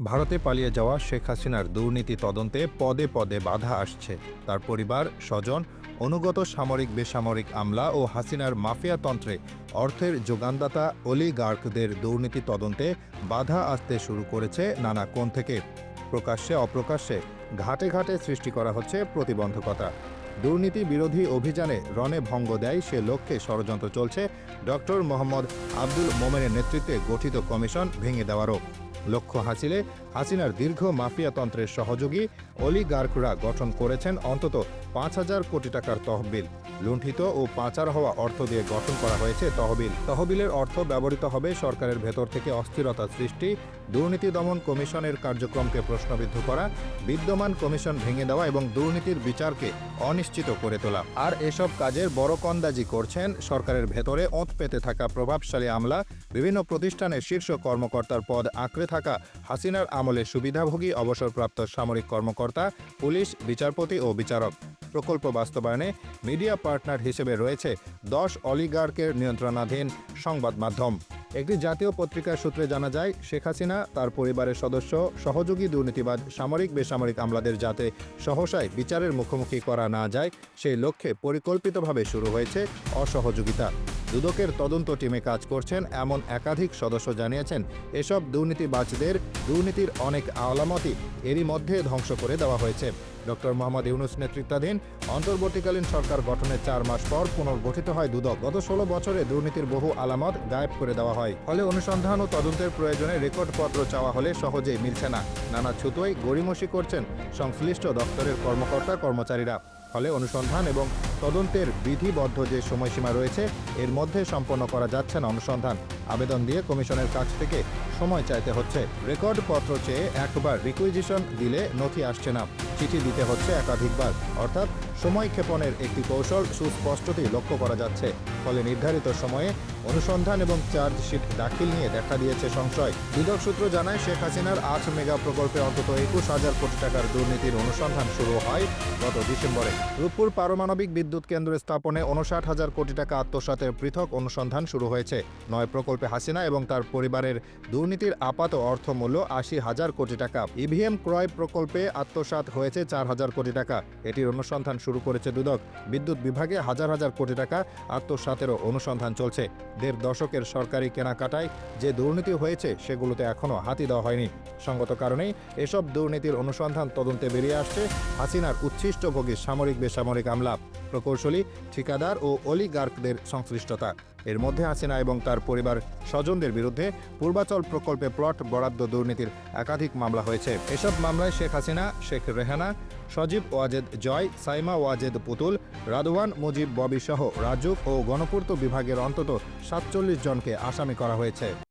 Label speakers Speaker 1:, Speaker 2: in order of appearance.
Speaker 1: ভারতে পালিয়ে যাওয়া শেখ হাসিনার দুর্নীতি তদন্তে পদে পদে বাধা আসছে। তার পরিবার, স্বজন, অনুগত সামরিক বেসামরিক আমলা ও হাসিনার মাফিয়াতন্ত্রে অর্থের যোগানদাতা অলিগার্কদের দুর্নীতি তদন্তে বাধা আসতে শুরু করেছে নানা কোণ থেকে। প্রকাশ্যে অপ্রকাশ্যে ঘাটে ঘাটে সৃষ্টি করা হচ্ছে প্রতিবন্ধকতা। দুর্নীতি বিরোধী অভিযানে রণে ভঙ্গ দেয় সে লক্ষ্যে ষড়যন্ত্র চলছে। ডক্টর মোহাম্মদ আব্দুল মোমেনের নেতৃত্বে গঠিত কমিশন ভেঙে দেওয়ারও লক্ষ্য হাসিলে হাসিনার দীর্ঘ মাফিয়াতন্ত্রের সহযোগী অলিগার্করা গঠন করেছেন অন্তত পাঁচ হাজার কোটি টাকার তহবিল। লুণ্ঠিত ও পাচার হওয়া অর্থ দিয়ে গঠন করা হয়েছে তহবিল। তহবিলের অর্থ ব্যবহৃত হবে সরকারের ভেতর থেকে অস্থিরতা সৃষ্টি, দুর্নীতি দমন কমিশনের কার্যক্রমকে প্রশ্নবিদ্ধ করা, বিদ্যমান কমিশন ভেঙে দেওয়া এবং দুর্নীতির বিচারকে অনিশ্চিত করে তোলা। আর এসব কাজের বড় কন্দাজি করছেন সরকারের ভেতরে ওঁত পেতে থাকা প্রভাবশালী আমলা, বিভিন্ন প্রতিষ্ঠানের শীর্ষ কর্মকর্তার পদ আঁকড়ে থাকা হাসিনার আমলে সুবিধাভোগী অবসরপ্রাপ্ত সামরিক কর্মকর্তা, পুলিশ, বিচারপতি ও বিচারক। প্রকল্প বাস্তবায়নে মিডিয়া পার্টনার হিসেবে রয়েছে দশ অলিগার্কের নিয়ন্ত্রণাধীন সংবাদ মাধ্যম। একটি জাতীয় পত্রিকার সূত্রে জানা যায়, শেখ হাসিনা, তার পরিবারের সদস্য, সহযোগী দুর্নীতিবাদ সামরিক, বেসামরিক আমলাদের যাতে সহসায় বিচারের মুখোমুখি করা না যায়, সেই লক্ষ্যে পরিকল্পিতভাবে শুরু হয়েছে অসহযোগিতা। দুদকের তদন্ত টিমে কাজ করছেন এমন একাধিক সদস্য জানিয়েছেন, এসব দুর্নীতিবাজদের দুর্নীতির অনেক আলামতই এরই মধ্যে ধ্বংস করে দেওয়া হয়েছে। ডক্টর মোহাম্মদ ইউনুস নেতৃত্বাধীন অন্তর্বর্তীকালীন সরকার গঠনের চার মাস পর পুনর্গঠিত হয় দুদক। গত ষোলো বছরে দুর্নীতির বহু আলামত গায়েব করে দেওয়া হয়। ফলে অনুসন্ধান ও তদন্তের প্রয়োজনে রেকর্ডপত্র চাওয়া হলে সহজেই মিলছে না। নানা ছুতোয় গড়িমসি করছেন সংশ্লিষ্ট দপ্তরের কর্মকর্তা কর্মচারীরা ফলে অনুসন্ধান এবং তদন্তের বিধিবদ্ধ যে সময়সীমা রয়েছে, এর মধ্যে সম্পন্ন করা যাচ্ছে না অনুসন্ধান। আবেদন দিয়ে কমিশনের কাছ থেকে সময় চাইতে হচ্ছে। রেকর্ড পত্র চেয়ে একবার রিকুইজিশন দিলে নথি আসছে না। চিঠি দিতে হচ্ছে একাধিকবার। অর্থাৎ সময় ক্ষেপণের একটি কৌশল সুস্পষ্টতই লক্ষ্য করা যাচ্ছে। ফলে নির্ধারিত সময়ে অনুসন্ধান এবং চার্জশিট দাখিল নিয়ে দেখা দিয়েছে সংশয়। দুদক সূত্র জানায়, শেখ হাসিনার আট মেগা প্রকল্পে অন্তত একুশ হাজার কোটি টাকার দুর্নীতির অনুসন্ধান শুরু হয় গত ডিসেম্বরে। রূপপুর পারমাণবিক বিদ্যুৎ কেন্দ্র স্থাপনে উনষাট হাজার কোটি টাকা আত্মসাতের পৃথক অনুসন্ধান শুরু হয়েছে। নয় প্রকল্পে হাসিনা এবং তার পরিবারের দুর্নীতির আপাত অর্থমূল্য আশি হাজার কোটি টাকা। ইভিএম ক্রয় প্রকল্পে আত্মসাৎ হয়েছে চার হাজার কোটি টাকা। এটির অনুসন্ধান শুরু করেছে দুদক। বিদ্যুৎ বিভাগে হাজার হাজার কোটি টাকা আত্মসাতেরও অনুসন্ধান চলছে। দেড় দশকের সরকারি কেনাকাটায় যে দুর্নীতি হয়েছে, সেগুলোতে এখনও হাতি দেওয়া হয়নি। সঙ্গত কারণেই এসব দুর্নীতির অনুসন্ধান তদন্তে বেরিয়ে আসছে হাসিনার উচ্ছিষ্টভোগী সামরিক বেসামরিক আমলা। প্রকৌশলী, ঠিকাদার ও অলিগার্কদের সংশ্লিষ্টতা। এর মধ্যে হাসিনা এবং তার পরিবার স্বজনদের বিরুদ্ধে পূর্বাচল প্রকল্পে প্লট বরাদ্দ দুর্নীতির একাধিক মামলা হয়েছে। এসব মামলায় শেখ হাসিনা, শেখ রেহানা, সজীব ওয়াজেদ জয়, সাইমা ওয়াজেদ পুতুল, রাদওয়ান, মুজিব, ববি সহ রাজুক ও গণপূর্ত বিভাগের অন্তত সাতচল্লিশ জনকে আসামি করা হয়েছে।